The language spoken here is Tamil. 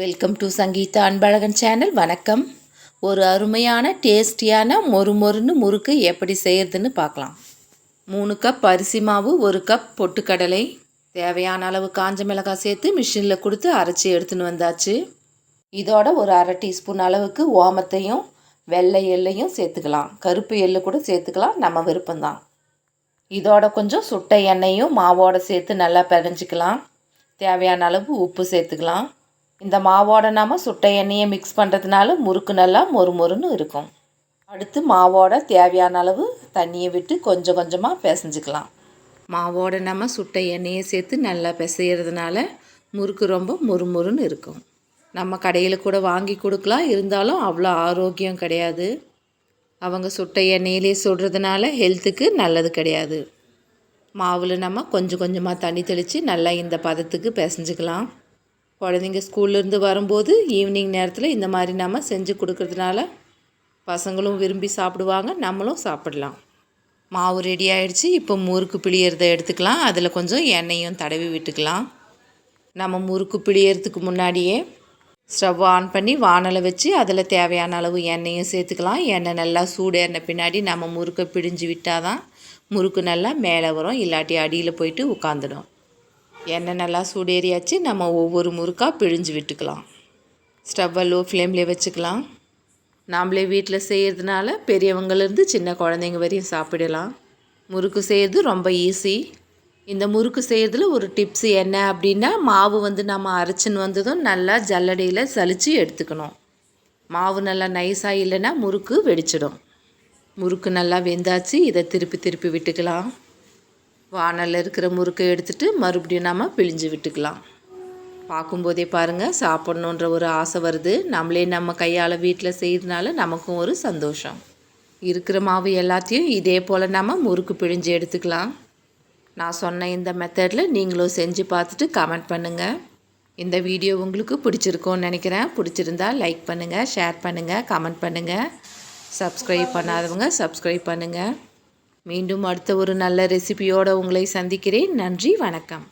Welcome to Sangeetha Anbazhagan channel வணக்கம். ஒரு அருமையான டேஸ்டியான மொறு மொறுன்னு முறுக்கு எப்படி செய்கிறதுன்னு பார்க்கலாம். மூணு கப் அரிசி மாவு ஒரு கப் பொட்டுக்கடலை தேவையான அளவு காஞ்ச மிளகாய் சேர்த்து மிஷினில் கொடுத்து அரைச்சி எடுத்துன்னு வந்தாச்சு. இதோட ஒரு அரை டீஸ்பூன் அளவுக்கு ஓமத்தையும் வெள்ளை எள்ளையும் சேர்த்துக்கலாம். கருப்பு எள்ளு கூட சேர்த்துக்கலாம். நம்ம விருப்பம்தான். இதோட கொஞ்சம் சுட்ட எண்ணெயும் மாவோட சேர்த்து நல்லா பிணைஞ்சிக்கலாம் தேவையான அளவு உப்பு சேர்த்துக்கலாம். இந்த மாவோட நாம் சுட்ட எண்ணெயை மிக்ஸ் பண்ணுறதுனால முறுக்கு நல்லா மொறு மொறுன்னு இருக்கும். அடுத்து மாவோட தேவையான அளவு தண்ணியை விட்டு கொஞ்சம் கொஞ்சமாக பிசைஞ்சிக்கலாம். மாவோட நம்ம சுட்ட எண்ணெயை சேர்த்து நல்லா பிசைகிறதுனால முறுக்கு ரொம்ப முறுமுறுன்னு இருக்கும். நம்ம கடையில் கூட வாங்கி கொடுக்கலாம். இருந்தாலும் அவ்வளோ ஆரோக்கியம் கிடையாது. அவங்க சுட்ட எண்ணெயிலே சுடுறதுனால ஹெல்த்துக்கு நல்லது கிடையாது. மாவில் நம்ம கொஞ்சம் கொஞ்சமாக தண்ணி தெளித்து நல்லா இந்த பதத்துக்கு பிசைஞ்சிக்கலாம். குழந்தைங்க ஸ்கூல்லேருந்து வரும்போது ஈவினிங் நேரத்தில் இந்த மாதிரி நம்ம செஞ்சு கொடுக்கறதுனால பசங்களும் விரும்பி சாப்பிடுவாங்க நம்மளும் சாப்பிடலாம். மாவு ரெடி ஆகிடுச்சி இப்போ முறுக்கு பிழியறத எடுத்துக்கலாம். அதில் கொஞ்சம் எண்ணெயும் தடவி விட்டுக்கலாம். நம்ம முறுக்கு பிழியறதுக்கு முன்னாடியே ஸ்டவ் ஆன் பண்ணி வானலை வச்சு அதில் தேவையான அளவு எண்ணெயும் சேர்த்துக்கலாம். எண்ணெய் நல்லா சூடேறின பின்னாடி நம்ம முறுக்கை பிழிஞ்சு விட்டால் தான் முறுக்கு நல்லா மேலே வரும். இல்லாட்டி அடியில் போயிட்டு உட்காந்துடும் எண்ணெய் நல்லா சூடேறியாச்சு நம்ம ஒவ்வொரு முறுக்காக பிழிஞ்சு விட்டுக்கலாம். ஸ்டவ்வை லோ ஃப்ளேம்லேயே வச்சுக்கலாம். நாம்ளே வீட்டில் செய்கிறதுனால பெரியவங்கலேருந்து சின்ன குழந்தைங்க வரையும் சாப்பிடலாம். முறுக்கு செய்கிறது ரொம்ப ஈஸி. இந்த முறுக்கு செய்கிறதுல ஒரு டிப்ஸ் என்ன அப்படின்னா மாவு வந்து நம்ம அரைச்சின்னு வந்ததும் நல்லா ஜல்லடையில் சலித்து எடுத்துக்கணும். மாவு நல்லா நைஸாக இல்லைன்னா முறுக்கு வெடிச்சிடும். முறுக்கு நல்லா வெந்தாச்சு இதை திருப்பி திருப்பி விட்டுக்கலாம். வானலில் இருக்கிற முறுக்கை எடுத்துகிட்டு மறுபடியும் நம்ம பிழிஞ்சு விட்டுக்கலாம். பார்க்கும்போதே பாருங்கள் சாப்பிட்ணுன்ற ஒரு ஆசை வருது. நம்மளே நம்ம கையால் வீட்டில் செய்கிறதுனால நமக்கும் ஒரு சந்தோஷம். இருக்கிற மாவு எல்லாத்தையும் இதே போல் நம்ம முறுக்கு பிழிஞ்சு எடுத்துக்கலாம். நான் சொன்ன இந்த மெத்தடில் நீங்களும் செஞ்சு பார்த்துட்டு கமெண்ட் பண்ணுங்கள் இந்த வீடியோ உங்களுக்கு பிடிச்சிருக்கோன்னு நினைக்கிறேன். பிடிச்சிருந்தா லைக் பண்ணுங்கள் ஷேர் பண்ணுங்கள் கமெண்ட் பண்ணுங்கள் சப்ஸ்கிரைப் பண்ணாதவங்க சப்ஸ்கிரைப் பண்ணுங்கள் மீண்டும் அடுத்த ஒரு நல்ல ரெசிபியோடு உங்களை சந்திக்கிறேன். நன்றி வணக்கம்.